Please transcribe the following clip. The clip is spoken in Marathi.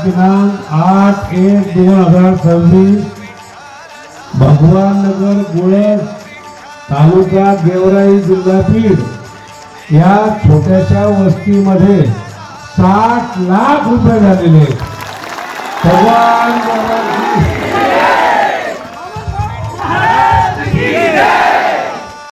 आठ एक दोन हजार सव्वीस भगवान नगर गुळस तालुका गेवराई जिल्हा बीड या छोट्याशा वस्तीमध्ये साठ लाख रुपये झालेले भगवान